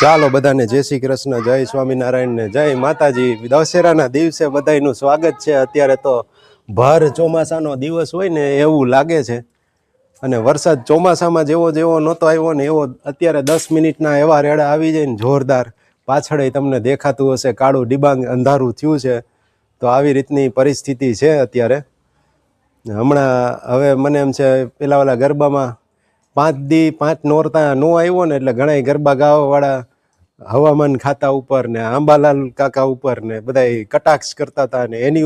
ચાલો બધાને જય શ્રી કૃષ્ણ, જય સ્વામિનારાયણ ને જય માતાજી. દશેરાના દિવસે બધાનું સ્વાગત છે. અત્યારે તો ભર ચોમાસાનો દિવસ હોય ને એવું લાગે છે. અને વરસાદ ચોમાસામાં જેવો જેવો નહોતો આવ્યો ને એવો અત્યારે દસ મિનિટના એવા રેડા આવી જાય ને જોરદાર. પાછળ તમને દેખાતું હશે કાળું ડિબાંગ અંધારું થયું છે. તો આવી રીતની પરિસ્થિતિ છે અત્યારે. હમણાં હવે મને એમ છે, પેલા ઓલા ગરબામાં પાંચ દી, પાંચ નોરતા નો આવ્યો ને એટલે ઘણા ગરબા ગાવાવાળા હવામાન ખાતા ઉપર ને આંબાલાલ કાકા ઉપર ને બધા કટાક્ષ કરતા હતા ને એની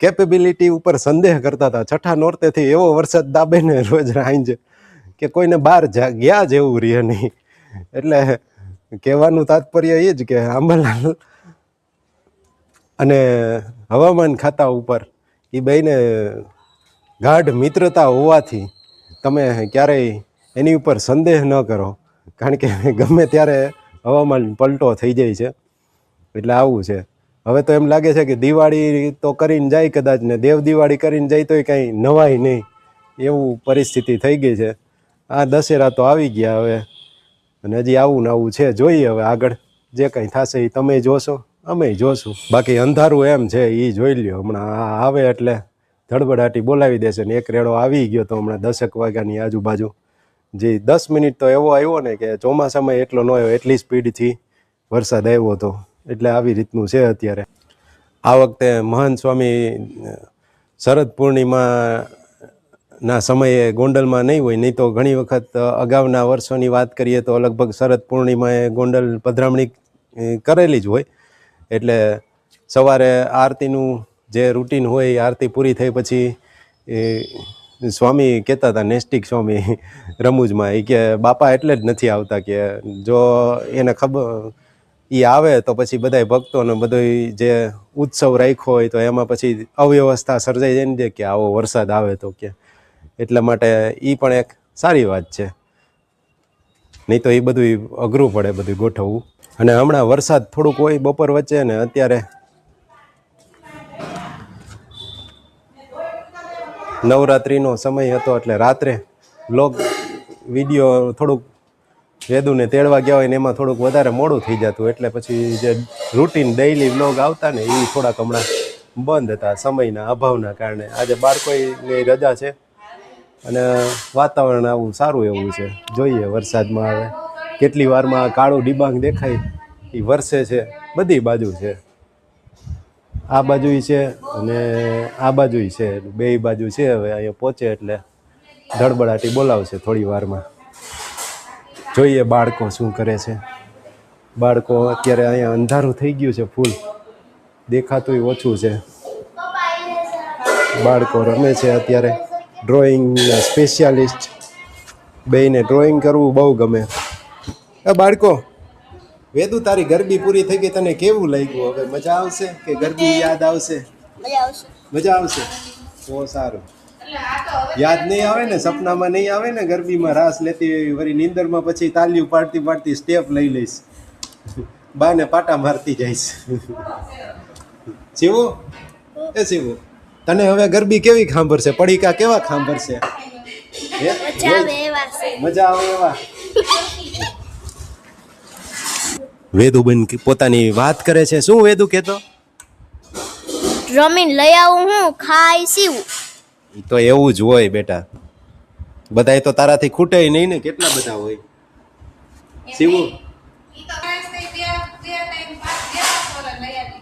કેપેબિલિટી ઉપર સંદેહ કરતા હતા. છઠ્ઠા નોરતેથી એવો વરસાદ દાબે ને રોજ રાંજ કે કોઈને બહાર ગયા જેવું રહે નહીં. એટલે કહેવાનું તાત્પર્ય એ જ કે આંબાલાલ અને હવામાન ખાતા ઉપર એ બેને ગાઢ મિત્રતા હોવાથી તમે ક્યારેય એની ઉપર સંદેહ ન કરો, કારણ કે ગમે ત્યારે હવામાન પલટો થઈ જાય છે. એટલે આવું છે. હવે તો એમ લાગે છે કે દિવાળી તો કરીને જાય કદાચ ને દેવ દિવાળી કરીને જાય તોય કાંઈ નવાય નહીં. એવું પરિસ્થિતિ થઈ ગઈ છે. આ દશેરા તો આવી ગયા હવે. અને હજી આવું ને આવું છે. જોઈએ હવે આગળ જે કંઈ થશે એ તમે જોશો, અમે જોશું. બાકી અંધારું એમ છે એ જોઈ લ્યો. હમણાં આવે એટલે ધડબડાટી બોલાવી દેશે ને એક રેડો આવી ગયો તો હમણાં દસેક વાગ્યાની આજુબાજુ. જે દસ મિનિટ તો એવો આવ્યો ને કે ચોમાસામાં એટલો ન આવ્યો, એટલી સ્પીડથી વરસાદ આવ્યો હતો એટલે આવી રીતનું છે અત્યારે. આ વખતે મહંત સ્વામી શરદ પૂર્ણિમા ના સમયે ગોંડલમાં નહીં હોય, નહીં તો ઘણી વખત અગાઉના વર્ષોની વાત કરીએ તો લગભગ શરદ પૂર્ણિમાએ ગોંડલ પધરામણી કરેલી જ હોય. એટલે સવારે આરતીનું જે રૂટીન હોય એ આરતી પૂરી થઈ પછી એ સ્વામી કહેતા હતા, નેસ્ટિક સ્વામી રમૂજમાં. એ કે, બાપા એટલે જ નથી આવતા કે જો એને ખબર એ આવે તો પછી બધાય ભક્તોને બધો જે ઉત્સવ રાખ્યો હોય તો એમાં પછી અવ્યવસ્થા સર્જાઈ જાય ને કે આવો વરસાદ આવે તો કે. એટલા માટે એ પણ એક સારી વાત છે. નહીં તો એ બધું અઘરું પડે બધું ગોઠવવું. અને હમણાં વરસાદ થોડુંક હોય બપોર વચ્ચે ને અત્યારે નવરાત્રિનો સમય હતો એટલે રાત્રે બ્લોગ વીડિયો થોડુંક વેદુને તેડવા ગયા હોય ને એમાં થોડુંક વધારે મોડું થઈ જતું. એટલે પછી જે રૂટીન ડેઈલી વ્લોગ આવતા ને એ થોડાક હમણાં બંધ હતા સમયના અભાવના કારણે. આજે બાળકોની રજા છે અને વાતાવરણ આવું સારું એવું છે. જોઈએ વરસાદમાં આવે. કેટલી વારમાં કાળું ડિબાંગ દેખાય એ વરસે છે, બધી બાજુ છે. આ બાજુ છે અને આ બાજુ છે. બે બાજુ છે હવે અહીંયા પહોંચે એટલે ધડબડાટી બોલાવશે થોડી વારમાં. જોઈએ બાળકો શું કરે છે. બાળકો અત્યારે અહીંયા અંધારું થઈ ગયું છે ફૂલ. દેખાતું ઓછું છે. બાળકો રમે છે અત્યારે. ડ્રોઈંગના સ્પેશિયાલિસ્ટ. બેયને ડ્રોઈંગ કરવું બહુ ગમે. એ બાળકો વેદુ તારી ગરબી પૂરી થઈ ગઈ તને કેવું લાગ્યું? હવે મજા આવશે કે ગરબી યાદ આવશે? મજા આવશે. બહુ સારું. યાદ નહીં આવે ને સપનામાં નહીં આવે ને ગરબીમાં રાસ લેતી વળી નીંદરમાં પછી તાલીઓ પાડતી પાડતી સ્ટેપ લઈ લઈશ. બાને પાટા મારતી જઈશ. શિવો? એ શિવો તને હવે ગરબી કેવી ખાંભરશે? પડીકા કેવા ખાંભરશે? મજા આવે એવા. વેદુબેન પોતાની વાત કરે છે. શું વેદુ કહેતો? રમીન લઈ આવું હું ખાઈ સીવું. તો એવું જ હોય બેટા. બધાય તો તારાથી ખૂટે નહીં ને કેટલા બધા હોય? સીવું?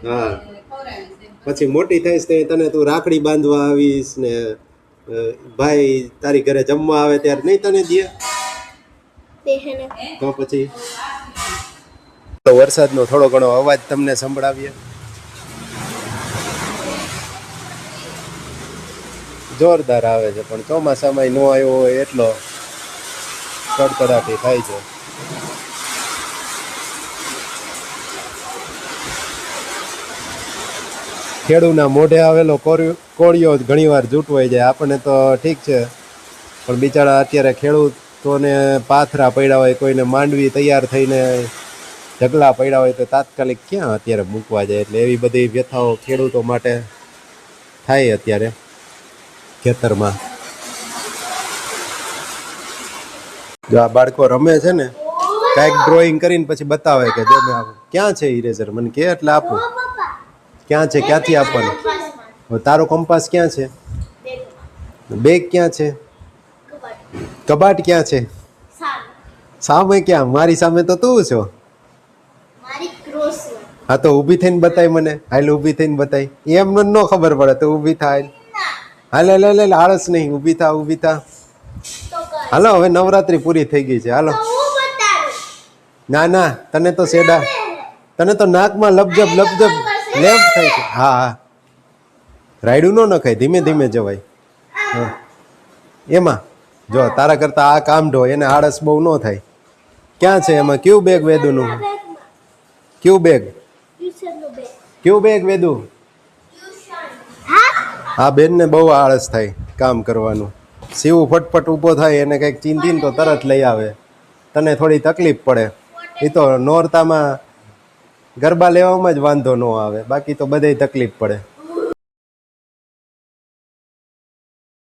હા. પછી મોટી થઈશ તે તને તું રાખડી બાંધવા આવીશ ને ભાઈ તારી ઘરે જમવા આવે ત્યારે નહીં તને દે? તો પછી? તો વરસાદનો થોડો ઘણો અવાજ તમને સંભળાવીએ. જોરદાર આવે છે, પણ ચોમાસામાં ન આવ્યો હોય એટલો કડકડાટી થાય છે. ખેડૂના મોઢે આવેલો કોળિયો ઘણીવાર જૂટવાઈ જાય. આપણને તો ઠીક છે, પણ બિચારા અત્યારે ખેડૂતોને પાથરા પડ્યા હોય, કોઈને માંડવી તૈયાર થઈને ઢગલા પડ્યા હોય તો તાત્કાલિક ક્યાં અત્યારે મૂકવા જાય? એટલે એવી બધી વ્યથાઓ ખેડૂતો માટે થાય અત્યારે ખેતરમાં. જો આ બાળકો રમે છે ને કાંઈક ડ્રોઈંગ કરીને પછી બતાવે કે જો મેં ક્યાં છે ઇરેઝર મને કે એટલે આપું. ક્યાં છે? ક્યાંથી આપવાનું? તારો કંપાસ ક્યાં છે? બેગ ક્યાં છે? કબાટ ક્યાં છે? સામે ક્યાં? મારી સામે તો તું છો. હા તો ઊભી થઈને બતાય મને. હાલ ઊભી થઈને બતાય. એમ મને ન ખબર પડે તો ઊભી થાય હાલ. હાલ હાલ આળસ નહીં. ઊભી થા ઊભી થા. હાલો હવે નવરાત્રી પૂરી થઈ ગઈ છે. હાલો. ના ના તને તો સેડા તને તો નાકમાં લપજપ લપજપ લેપ થાય છે. હા હા. રાયડું ન નખાય ધીમે ધીમે જવાય. હા. એમાં જો તારા કરતા આ કામ ઢો એને આળસ બહુ ન થાય. ક્યાં છે એમાં? કયું બેગ વેદુનું? કયું બેગ? ટ્યુશનનું બેગ. કયું વેદુ? હા? આ બેનને બહુ આળસ થાય કામ કરવાનું. સીવું ફટફટ ઊભો થાય એને કંઈક ચિંતીને તો તરત લઈ આવે. તને થોડી તકલીફ પડે. એ તો નોરતામાં ગરબા લેવામાં જ વાંધો ન આવે. બાકી તો બધે તકલીફ પડે.